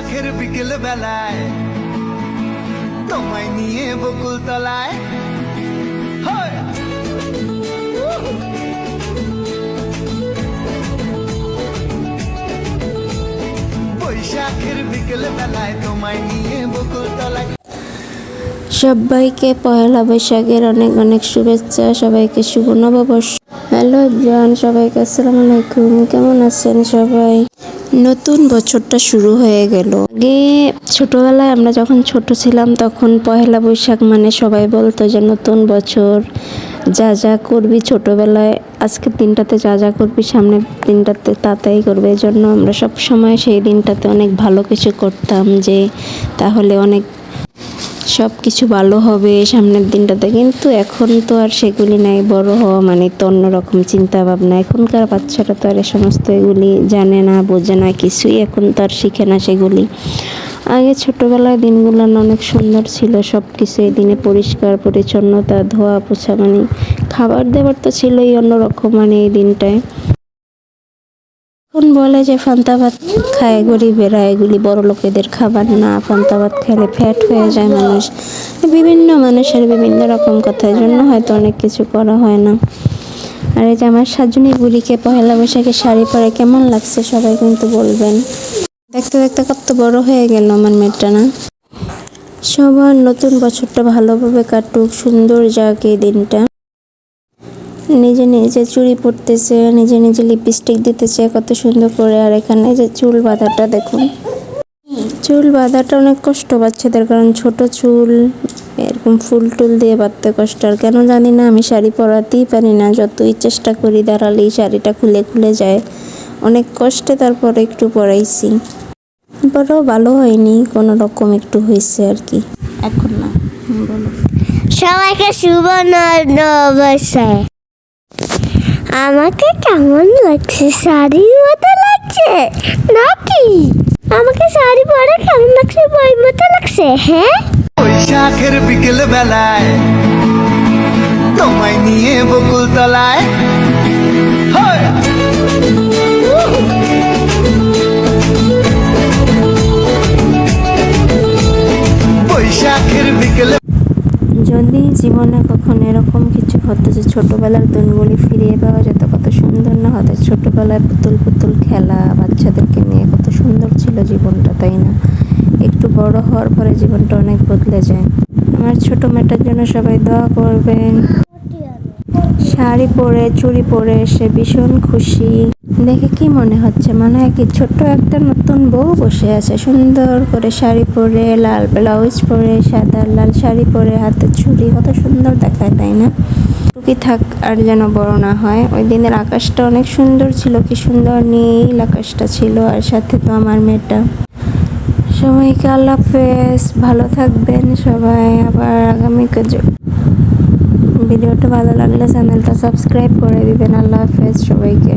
বৈশাখের বিকেল বেলায়, তোমায় নিয়ে বকুল তলায়। বৈশাখের বিকেল বেলায় তোমায় নিয়ে বকুল তলায়। সবাইকে পয়লা বৈশাখের অনেক অনেক শুভেচ্ছা, সবাইকে শুভ নববর্ষ। হ্যালো এভরিওয়ান, সবাইকে আসসালামু আলাইকুম। কেমন আছেন সবাই? নতুন বছরটা শুরু হয়ে গেল। আগে ছোটবেলায় আমরা যখন ছোট ছিলাম, তখন পয়লা বৈশাখ মানে সবাই বলতো যে নতুন বছর, যা যা করবি ছোটবেলায়, আজকের দিনটাতে যা যা করবি, সামনের দিনটাতে তা তাই করবে। এই জন্য আমরা সব সময় সেই দিনটাতে অনেক ভালো কিছু করতাম যে, তাহলে অনেক সব কিছু ভালো হবে সামনের দিনটাতে, কিন্তু এখন তো আর সেগুলি নাই, বড় হওয়া মানে তো অন্যরকম চিন্তা ভাবনা এখনকার বাচ্চারা তো আর এ সমস্ত এগুলি জানে না, বোঝে না, কিছুই এখন তো আর শিখে না সেগুলি। আগে ছোটোবেলায় দিনগুলো অনেক সুন্দর ছিল সব কিছু এই দিনে পরিষ্কার, পরিচ্ছন্নতা, ধোয়া, পোছা মানে খাবার দাবার তো ছিলই অন্যরকম মানে এই দিনটায়। এখন বলে যে, ফান্তা ভাত খায় গরিবেরা, এগুলি বড় লোকেদের খাবার না। ফান্তা ভাত খেলে ফ্যাট হয়ে যায় মানুষ। বিভিন্ন মানুষের বিভিন্ন রকম কথা, এই জন্য হয়তো অনেক কিছু করা হয় না। আর এই যে আমার সাজনী বুড়িকে পহেলা বৈশাখে শাড়ি পরে কেমন লাগছে সবাই কিন্তু বলবেন। দেখতে দেখতে কত বড় হয়ে গেল আমার মেয়েটা না? সবার নতুন বছরটা ভালোভাবে কাটুক, সুন্দর যাক এই দিনটা। নিজে নিজে চুড়ি পরতেছে, নিজে নিজে লিপস্টিক দিতেছে, কত সুন্দর করে। আর এখানে যে চুল বাঁধাটা দেখুন। চুল বাঁধাটা অনেক কষ্ট বাচ্চাদের, কারণ ছোট চুল, এরকম ফুল টুল দিয়ে বাঁধতে কষ্ট। আর কেন জানি না, আমি শাড়ি পরাতেই পারি না। যতই চেষ্টা করি, দাঁড়ালেই শাড়িটা খুলে খুলে যায়। অনেক কষ্টে তারপরে একটু পরাইছি। পরেও ভালো হয়নি, কোনো রকম একটু হয়েছে আর কি। এখন না, বলো। সবাইকে শুভ নববর্ষ। আমাকে কেমন লাগছে? শাড়ির মতো লাগছে। নাকি? আমাকে শাড়ি পরে কেমন লাগছে? বই মতো লাগছে হ্যাঁ? বৈশাখের বিকেল বেলায় তোমায় নিয়ে বকুল তলায় যদি জীবনে কখন এরকম কিছু হতো যে ছোটোবেলার দিনগুলি ফিরিয়ে পাওয়া যেত। কত সুন্দর না হতো। ছোটবেলায় পুতুল পুতুল খেলা, বাচ্চাদেরকে নিয়ে কত সুন্দর ছিল জীবনটা, তাই না? একটু বড় হওয়ার পরে জীবনটা অনেক বদলে যায়। আমার ছোটো মেয়েটার জন্য সবাই দোয়া করবেন। শাড়ি পরে, চুড়ি পরে সে ভীষণ খুশি। দেখে কি মনে হচ্ছে? মনে হয় কি ছোট্ট একটা নতুন বউ বসে আছে। সুন্দর করে শাড়ি পরে, লাল ব্লাউজ পরে, সাদা লাল শাড়ি পরে, হাতে চুড়ি। কত সুন্দর দেখায়, তাই না? টুকি থাক আর যেন বড় না হয়। ওই দিনের আকাশটা অনেক সুন্দর ছিল। কি সুন্দর নীল আকাশটা ছিল। আর সাথে তো আমার মেয়েটা। সবাইকে আল্লাহ ভালো থাকবেন সবাই। আবার আগামী ভিডিওটা ভালো লাগলে চ্যানেলটা সাবস্ক্রাইব করে দিবেন। আল্লাহ হাফেজ সবাইকে।